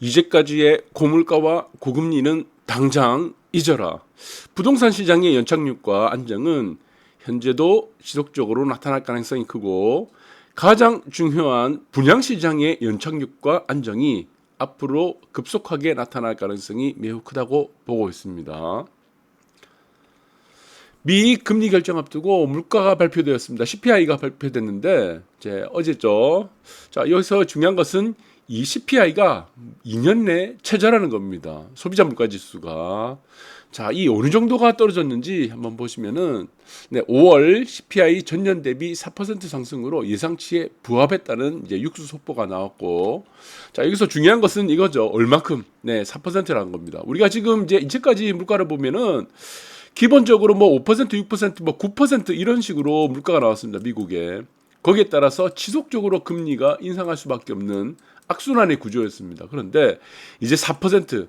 이제까지의 고물가와 고금리는 당장 잊어라. 부동산 시장의 연착륙과 안정은 현재도 지속적으로 나타날 가능성이 크고 가장 중요한 분양 시장의 연착륙과 안정이 앞으로 급속하게 나타날 가능성이 매우 크다고 보고 있습니다. 미 금리 결정 앞두고 물가가 발표되었습니다. CPI가 발표됐는데 이제 어제죠. 자 여기서 중요한 것은 이 CPI가 2년 내 최저라는 겁니다. 소비자 물가 지수가 자, 이 어느 정도가 떨어졌는지 한번 보시면은 네, 5월 CPI 전년 대비 4% 상승으로 예상치에 부합했다는 이제 육수 속보가 나왔고 자, 여기서 중요한 것은 이거죠. 얼마큼? 네, 4%라는 겁니다. 우리가 지금 이제 이제까지 물가를 보면은 기본적으로 뭐 5%, 6%, 뭐9% 이런 식으로 물가가 나왔습니다. 미국에. 거기에 따라서 지속적으로 금리가 인상할 수밖에 없는 악순환의 구조였습니다. 그런데 이제 4%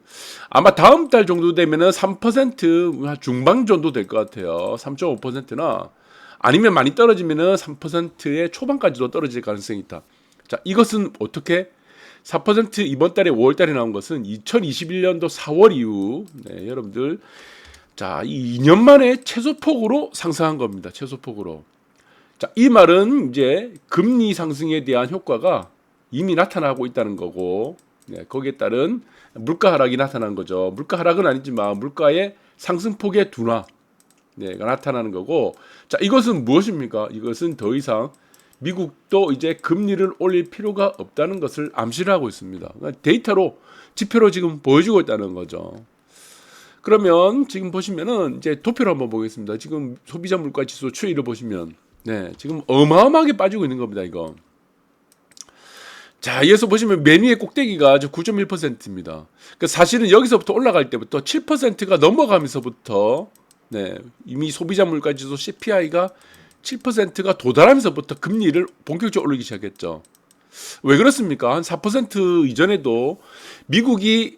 아마 다음 달 정도 되면은 3% 중반 정도 될 것 같아요. 3.5%나 아니면 많이 떨어지면은 3%의 초반까지도 떨어질 가능성이 있다. 자, 이것은 어떻게 4% 이번 달에 5월 달에 나온 것은 2021년도 4월 이후 네, 여러분들 자, 이 2년 만에 최소폭으로 상승한 겁니다. 최소폭으로. 자, 이 말은 이제 금리 상승에 대한 효과가 이미 나타나고 있다는 거고 네, 거기에 따른 물가 하락이 나타난 거죠. 물가 하락은 아니지만 물가의 상승폭의 둔화가 네, 나타나는 거고 자 이것은 무엇입니까? 이것은 더 이상 미국도 이제 금리를 올릴 필요가 없다는 것을 암시를 하고 있습니다. 그러니까 데이터로 지표로 지금 보여주고 있다는 거죠. 그러면 지금 보시면은 이제 도표를 한번 보겠습니다. 지금 소비자 물가 지수 추이를 보시면 네, 지금 어마어마하게 빠지고 있는 겁니다, 이거. 자, 이어서 보시면 맨 위의 꼭대기가 9.1%입니다. 그 사실은 여기서부터 올라갈 때부터 7%가 넘어가면서부터 네, 이미 소비자 물가 지수 CPI가 7%가 도달하면서부터 금리를 본격적으로 올리기 시작했죠. 왜 그렇습니까? 한 4% 이전에도 미국이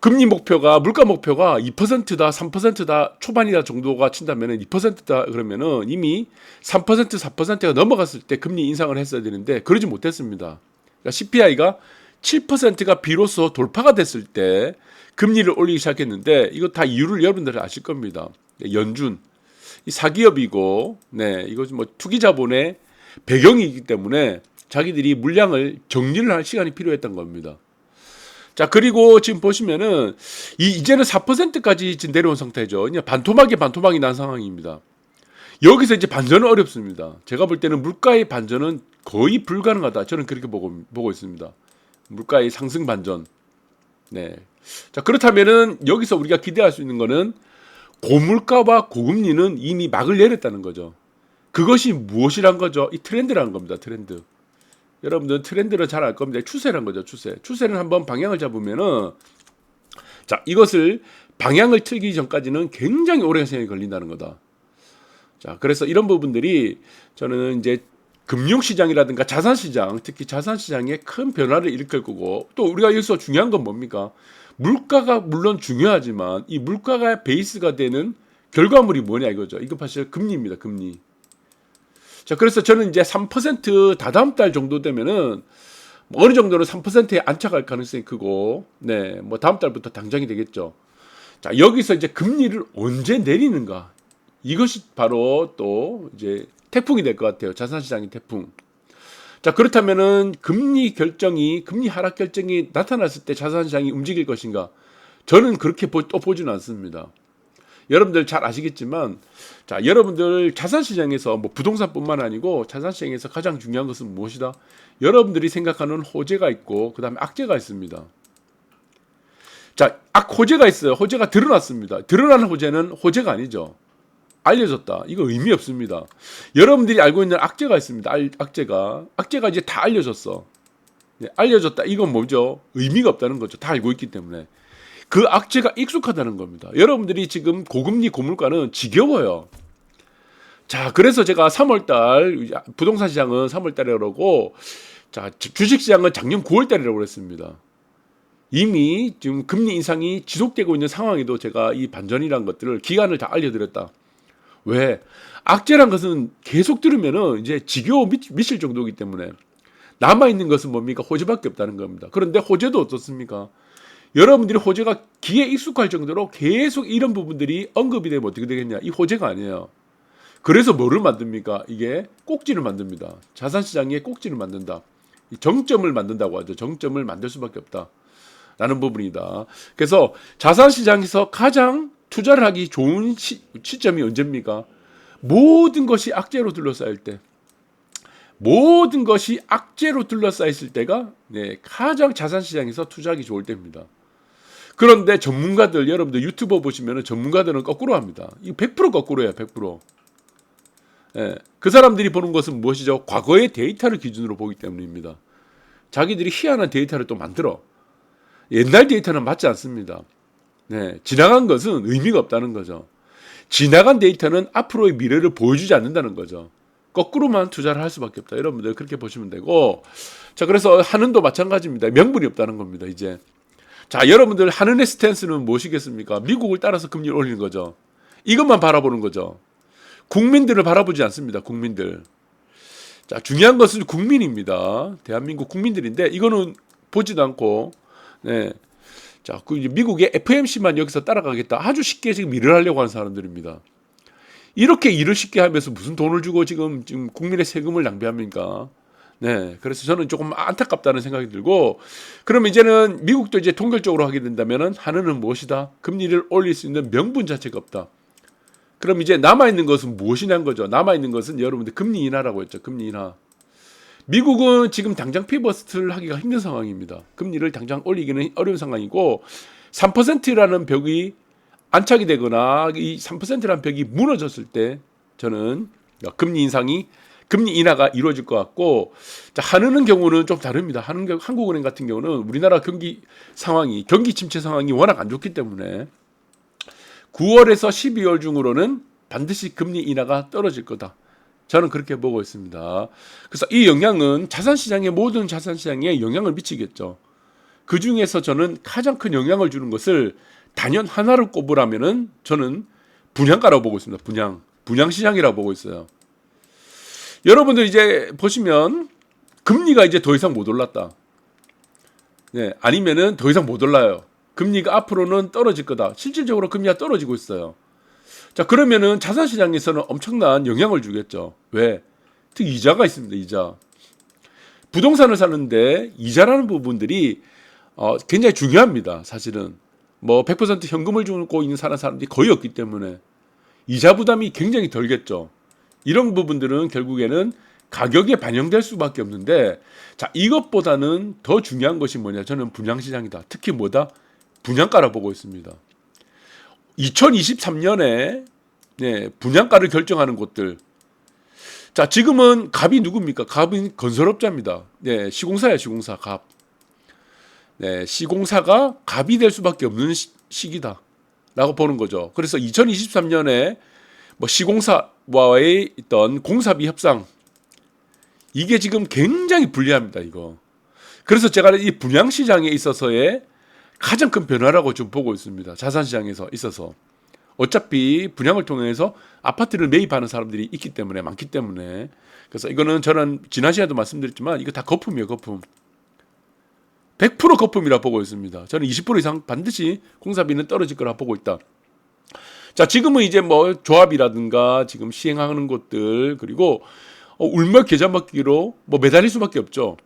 금리 목표가 물가 목표가 2%다, 3%다 초반이다 정도가 친다면은 2%다 그러면은 이미 3% 4%가 넘어갔을 때 금리 인상을 했어야 되는데 그러지 못했습니다. 그러니까 CPI가 7%가 비로소 돌파가 됐을 때 금리를 올리기 시작했는데 이거 다 이유를 여러분들 아실 겁니다. 연준 이 사기업이고 네 이거 뭐 투기 자본의 배경이기 때문에 자기들이 물량을 정리를 할 시간이 필요했던 겁니다. 자 그리고 지금 보시면은 이 이제는 4%까지 지금 내려온 상태죠. 그냥 반토막에 반토막이 난 상황입니다. 여기서 이제 반전은 어렵습니다. 제가 볼 때는 물가의 반전은 거의 불가능하다. 저는 그렇게 보고 보고 있습니다. 물가의 상승 반전. 네. 자 그렇다면은 여기서 우리가 기대할 수 있는 거는 고물가와 고금리는 이미 막을 내렸다는 거죠. 그것이 무엇이란 거죠? 이 트렌드라는 겁니다. 트렌드. 여러분들 트렌드를 잘 알 겁니다. 추세란 거죠. 추세. 추세는 한번 방향을 잡으면은 자 이것을 방향을 틀기 전까지는 굉장히 오랜 시간이 걸린다는 거다. 자 그래서 이런 부분들이 저는 이제 금융시장이라든가 자산시장, 특히 자산시장에 큰 변화를 일으킬 거고 또 우리가 여기서 중요한 건 뭡니까? 물가가 물론 중요하지만 이 물가가 베이스가 되는 결과물이 뭐냐 이거죠. 이거 사실 금리입니다. 금리. 자, 그래서 저는 이제 3% 다다음 달 정도 되면은 뭐 어느 정도는 3%에 안착할 가능성이 크고, 네, 뭐 다음 달부터 당장이 되겠죠. 자, 여기서 이제 금리를 언제 내리는가? 이것이 바로 또 이제 태풍이 될 것 같아요. 자산시장의 태풍. 자, 그렇다면은 금리 결정이, 금리 하락 결정이 나타났을 때 자산시장이 움직일 것인가? 저는 그렇게 보, 또 보지는 않습니다. 여러분들 잘 아시겠지만 자 여러분들 자산 시장에서 뭐 부동산뿐만 아니고 자산 시장에서 가장 중요한 것은 무엇이다? 여러분들이 생각하는 호재가 있고 그 다음에 악재가 있습니다. 자, 악 호재가 있어요. 호재가 드러났습니다. 드러나는 호재는 호재가 아니죠. 알려졌다. 이거 의미 없습니다. 여러분들이 알고 있는 악재가 있습니다. 알, 악재가 악재가 이제 다 알려졌어. 네, 알려졌다. 이건 뭐죠? 의미가 없다는 거죠. 다 알고 있기 때문에. 그 악재가 익숙하다는 겁니다. 여러분들이 지금 고금리 고물가는 지겨워요. 자, 그래서 제가 3월달 부동산 시장은 3월달에 그러고 자 주식 시장은 작년 9월달이라고 그랬습니다. 이미 지금 금리 인상이 지속되고 있는 상황에도 제가 이 반전이란 것들을 기간을 다 알려드렸다. 왜? 악재란 것은 계속 들으면은 이제 지겨워 미 칠 정도이기 때문에 남아 있는 것은 뭡니까? 호재밖에 없다는 겁니다. 그런데 호재도 어떻습니까? 여러분들이 호재가 귀에 익숙할 정도로 계속 이런 부분들이 언급이 되면 어떻게 되겠냐? 이 호재가 아니에요. 그래서 뭐를 만듭니까? 이게 꼭지를 만듭니다. 자산시장에 꼭지를 만든다. 이 정점을 만든다고 하죠. 정점을 만들 수밖에 없다. 라는 부분이다. 그래서 자산시장에서 가장 투자를 하기 좋은 시, 시점이 언제입니까? 모든 것이 악재로 둘러싸일 때. 모든 것이 악재로 둘러싸였을 때가 네, 가장 자산시장에서 투자하기 좋을 때입니다. 그런데 전문가들 여러분들 유튜버 보시면 전문가들은 거꾸로 합니다. 이 100% 거꾸로예요. 100%. 예, 그 사람들이 보는 것은 무엇이죠? 과거의 데이터를 기준으로 보기 때문입니다. 자기들이 희한한 데이터를 또 만들어. 옛날 데이터는 맞지 않습니다. 네, 지나간 것은 의미가 없다는 거죠. 지나간 데이터는 앞으로의 미래를 보여주지 않는다는 거죠. 거꾸로만 투자를 할 수밖에 없다. 여러분들 그렇게 보시면 되고. 자, 그래서 한은도 마찬가지입니다. 명분이 없다는 겁니다, 이제. 자, 여러분들 한은의 스탠스는 무엇이겠습니까? 미국을 따라서 금리를 올리는 거죠. 이것만 바라보는 거죠. 국민들을 바라보지 않습니다. 국민들. 자, 중요한 것은 국민입니다. 대한민국 국민들인데 이거는 보지도 않고 네. 자, 그 미국의 FMC만 여기서 따라가겠다. 아주 쉽게 지금 일을 하려고 하는 사람들입니다. 이렇게 일을 쉽게 하면서 무슨 돈을 주고 지금 지금 국민의 세금을 낭비합니까? 네. 그래서 저는 조금 안타깝다는 생각이 들고 그러면 이제는 미국도 이제 통결적으로 하게 된다면은 하나는 무엇이다? 금리를 올릴 수 있는 명분 자체가 없다. 그럼 이제 남아 있는 것은 무엇이냐는 거죠. 남아 있는 것은 여러분들 금리 인하라고 했죠. 금리 인하. 미국은 지금 당장 피버스트를 하기가 힘든 상황입니다. 금리를 당장 올리기는 어려운 상황이고 3%라는 벽이 안착이 되거나 이 3%라는 벽이 무너졌을 때 저는 금리 인상이 금리 인하가 이루어질 것 같고 자, 한은은 경우는 좀 다릅니다. 한은 한국은행 같은 경우는 우리나라 경기 상황이 경기 침체 상황이 워낙 안 좋기 때문에 9월에서 12월 중으로는 반드시 금리 인하가 떨어질 거다. 저는 그렇게 보고 있습니다. 그래서 이 영향은 자산시장의 모든 자산시장에 영향을 미치겠죠. 그 중에서 저는 가장 큰 영향을 주는 것을 단연 하나를 꼽으라면은 저는 분양가라고 보고 있습니다. 분양. 분양 시장이라고 보고 있어요. 여러분들 이제 보시면 금리가 이제 더 이상 못 올랐다. 네, 아니면은 더 이상 못 올라요. 금리가 앞으로는 떨어질 거다. 실질적으로 금리가 떨어지고 있어요. 자, 그러면은 자산 시장에서는 엄청난 영향을 주겠죠. 왜? 특히 이자가 있습니다, 이자. 부동산을 사는데 이자라는 부분들이 어, 굉장히 중요합니다, 사실은. 뭐, 100% 현금을 주고 있는 사는 사람들이 거의 없기 때문에 이자 부담이 굉장히 덜겠죠. 이런 부분들은 결국에는 가격에 반영될 수밖에 없는데, 자, 이것보다는 더 중요한 것이 뭐냐. 저는 분양시장이다. 특히 뭐다? 분양가라 보고 있습니다. 2023년에 네, 분양가를 결정하는 곳들. 자, 지금은 갑이 누굽니까? 갑은 건설업자입니다. 네, 시공사야, 시공사, 갑. 네, 시공사가 갑이 될 수밖에 없는 시, 시기다. 라고 보는 거죠. 그래서 2023년에 뭐 시공사와의 있던 공사비 협상. 이게 지금 굉장히 불리합니다, 이거. 그래서 제가 이 분양 시장에 있어서의 가장 큰 변화라고 좀 보고 있습니다. 자산 시장에서 있어서. 어차피 분양을 통해서 아파트를 매입하는 사람들이 있기 때문에 많기 때문에 그래서 이거는 저는 지난 시간에도 말씀드렸지만 이거 다 거품이에요 거품 100% 거품이라 보고 있습니다 저는 20% 이상 반드시 공사비는 떨어질 거라 보고 있다 자 지금은 이제 뭐 조합이라든가 지금 시행하는 곳들 그리고 어, 울며 계좌 먹기로 뭐 매달릴 수밖에 없죠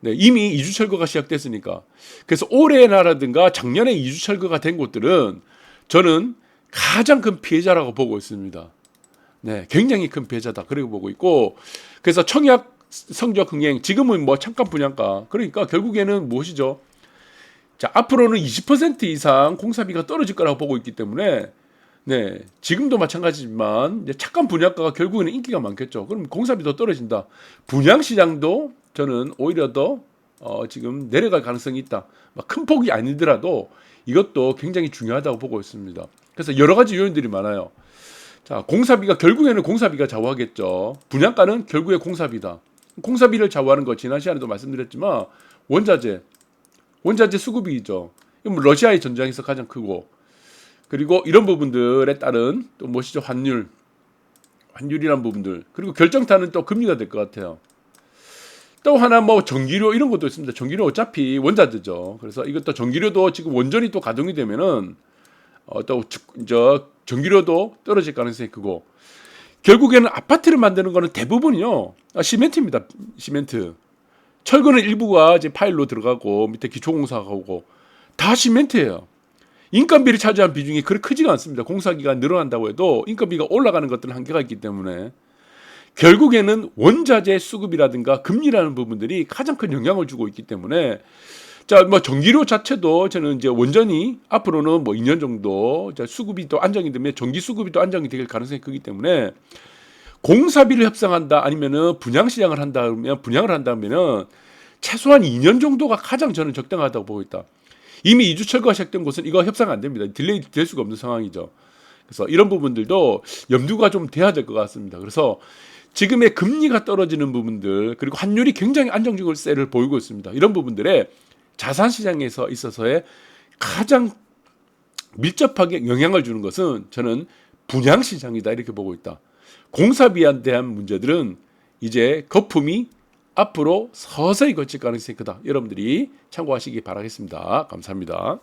네, 이미 이주 철거가 시작됐으니까. 그래서 올해나라든가 작년에 이주 철거가 된 곳들은 저는 가장 큰 피해자라고 보고 있습니다. 네, 굉장히 큰 피해자다. 그렇게 보고 있고, 그래서 청약 성적 흥행, 지금은 뭐 잠깐 분양가. 그러니까 결국에는 무엇이죠? 자, 앞으로는 20% 이상 공사비가 떨어질 거라고 보고 있기 때문에, 네, 지금도 마찬가지지만, 이제 잠깐 분양가가 결국에는 인기가 많겠죠. 그럼 공사비 도 떨어진다. 분양 시장도 저는 오히려 더 어, 지금 내려갈 가능성이 있다. 큰 폭이 아니더라도 이것도 굉장히 중요하다고 보고 있습니다. 그래서 여러 가지 요인들이 많아요. 자, 공사비가 결국에는 공사비가 좌우하겠죠. 분양가는 결국에 공사비다. 공사비를 좌우하는 거 지난 시간에도 말씀드렸지만 원자재, 원자재 수급이죠. 뭐 러시아의 전장에서 가장 크고 그리고 이런 부분들에 따른 또 무엇이죠 환율, 환율이란 부분들 그리고 결정타는 또 금리가 될 것 같아요. 또 하나 뭐 전기료 이런 것도 있습니다. 전기료 어차피 원자재죠. 그래서 이것도 전기료도 지금 원전이 또 가동이 되면은 어, 또저 전기료도 떨어질 가능성이 크고 결국에는 아파트를 만드는 거는 대부분이요 아, 시멘트입니다. 시멘트. 철거는 일부가 이제 파일로 들어가고 밑에 기초공사가 오고 다 시멘트예요. 인건비를 차지한 비중이 그렇게 크지가 않습니다. 공사기가 늘어난다고 해도 인건비가 올라가는 것들은 한계가 있기 때문에 결국에는 원자재 수급이라든가 금리라는 부분들이 가장 큰 영향을 주고 있기 때문에 자, 뭐 전기료 자체도 저는 이제 원전이 앞으로는 뭐 2년 정도 자, 수급이 또 안정이 되면 전기 수급이 또 안정이 될 가능성이 크기 때문에 공사비를 협상한다 아니면은 분양 시장을 한다면 분양을 한다면은 최소한 2년 정도가 가장 저는 적당하다고 보고 있다. 이미 이주 철거가 시작된 곳은 이거 협상 안 됩니다. 딜레이 될 수가 없는 상황이죠. 그래서 이런 부분들도 염두가 좀 돼야 될 것 같습니다. 그래서 지금의 금리가 떨어지는 부분들 그리고 환율이 굉장히 안정적인 세를 보이고 있습니다. 이런 부분들에 자산 시장에서 있어서의 가장 밀접하게 영향을 주는 것은 저는 분양 시장이다 이렇게 보고 있다. 공사비에 대한 문제들은 이제 거품이 앞으로 서서히 거칠 가능성이 크다. 여러분들이 참고하시기 바라겠습니다. 감사합니다.